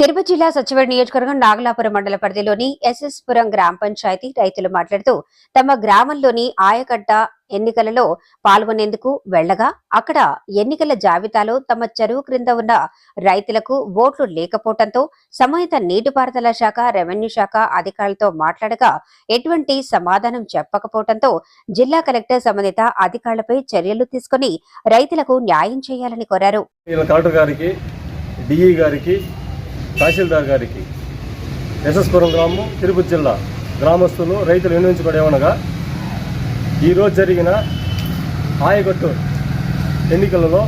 తిరుపతి జిల్లా సచివాడ నియోజకవర్గం నాగలాపురం మండల పరిధిలోని ఎస్ఎస్పురం గ్రామ పంచాయతీ రైతులు మాట్లాడుతూ తమ గ్రామంలోని ఆయకట్ట ఎన్నికలలో పాల్గొనేందుకు వెళ్ళగా అక్కడ ఎన్నికల జాబితాలో తమ చెరువు క్రింద ఉన్న రైతులకు ఓట్లు లేకపోవడంతో సంబంధిత నీటిపారుదల శాఖ రెవెన్యూ శాఖ అధికారులతో మాట్లాడగా ఎటువంటి సమాధానం చెప్పకపోవడంతో జిల్లా కలెక్టర్ సంబంధిత అధికారులపై చర్యలు తీసుకుని రైతులకు న్యాయం చేయాలని కోరారు. గారికి డిఈ గారికి తహసీల్దార్ గారికి. ఎస్ఎస్పురం గ్రామం తిరుపతి జిల్లా గ్రామస్తులు రైతులు వినియోగించబడేమనగా ఈరోజు జరిగిన ఆయకట్టు ఎన్నికలలో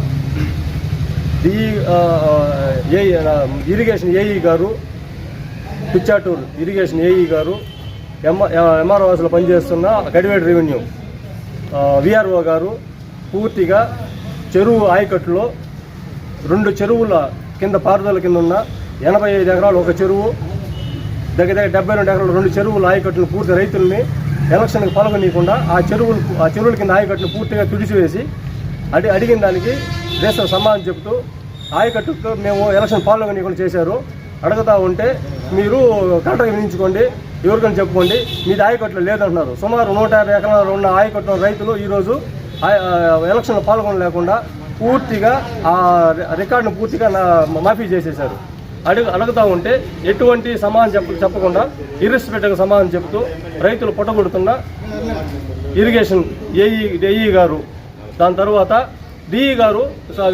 డిఈ ఏ ఇరిగేషన్ ఏఈ గారు పిచ్చాటూరు ఇరిగేషన్ ఏఈ గారు ఎంఆ ఎంఆర్ఓ పనిచేస్తున్న గడివేడ్ రెవెన్యూ విఆర్ఓ గారు పూర్తిగా చెరువు ఆయకట్టులో రెండు చెరువుల కింద పారుదల కింద ఉన్న ఎనభై ఐదు ఎకరాలు ఒక చెరువు దగ్గర దగ్గర డెబ్బై రెండు ఎకరాలు రెండు చెరువులు ఆయకట్టును పూర్తి రైతుల్ని ఎలక్షన్కి పాల్గొనియకుండా ఆ చెరువులు ఆ చెరువుల కింద ఆయకట్టును పూర్తిగా తుడిచివేసి అడి అడిగిన దానికి దేశం సమాధానం చెబుతూ ఆయకట్టుతో మేము ఎలక్షన్ పాల్గొనకుండా చేశారు. అడుగుతా ఉంటే మీరు కరెక్ట్గా వినించుకోండి ఎవరికైనా చెప్పుకోండి మీది ఆయకట్టులో లేదంటున్నారు. సుమారు నూట యాభై ఎకరాలు ఉన్న ఆయకట్టు రైతులు ఈరోజు ఆ- ఎలక్షన్లో పాల్గొనలేకుండా పూర్తిగా ఆ రికార్డును పూర్తిగా నా- మాఫీ చేసేశారు. అడుగు అడుగుతా ఉంటే ఎటువంటి సమాధానం చెప్ప చెప్పకుండా ఇరిస్పెక్ట్గా సమాధానం చెప్తూ రైతులు పొట్టగొడుతున్న ఇరిగేషన్ ఏఈ ఏఈ గారు దాని తర్వాత డిఈ గారు స-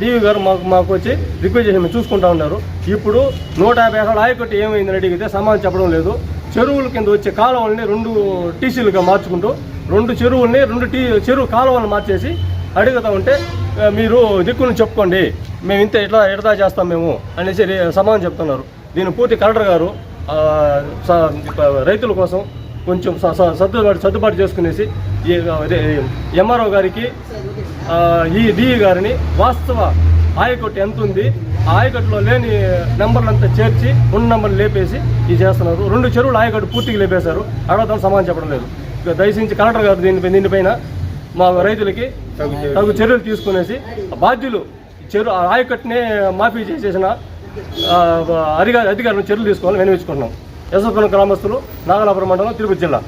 డిఈ గారు మాకు మాకు వచ్చి రిక్వెస్ట్ చేసి మేము చూసుకుంటా ఉన్నారు. ఇప్పుడు నూట యాభై ఎకరాల ఆయకట్టు ఏమైందని అడిగితే సమాధానం చెప్పడం లేదు. చెరువుల కింద వచ్చే కాలువల్ని రెండు టీసీలుగా మార్చుకుంటూ రెండు చెరువుల్ని రెండు టీ చెరువు కాలువలను మార్చేసి అడుగుతా ఉంటే మీరు దిక్కును చెప్పుకోండి. మేము ఇంత ఇట్లా ఎడతా చేస్తాం మేము అనేసి సమానం సమాధానం చెప్తున్నారు. దీని పూర్తి కలెక్టర్ గారు స- రైతుల కోసం కొంచెం స- సర్దుబాటు సర్దుబాటు చేసుకునేసి ఎంఆర్ఓ గారికి ఈ డిఈ గారిని వాస్తవ ఆయకట్టు ఎంత ఉంది ఆ ఆయకట్టులో లేని నెంబర్లంతా చేర్చి ఉన్న నెంబర్లు లేపేసి ఇది చేస్తున్నారు. రెండు చెరువులు ఆయకట్టు పూర్తిగా లేపేశారు. అడగదాం సమాధానం చెప్పడం లేదు. ఇక దయచేసి కలెక్టర్ గారు దీని దీనిపైన మా రైతులకి తగు చర్యలు తీసుకునేసి బాధ్యులు చెరు ఆయకట్టునే మాఫీ చేసేసిన అధికారి అధికారులు చర్యలు తీసుకోవాలని వినియోగించుకుంటున్నాం యశ్వరం గ్రామస్తులు నాగలాపురం మండలం తిరుపతి జిల్లా.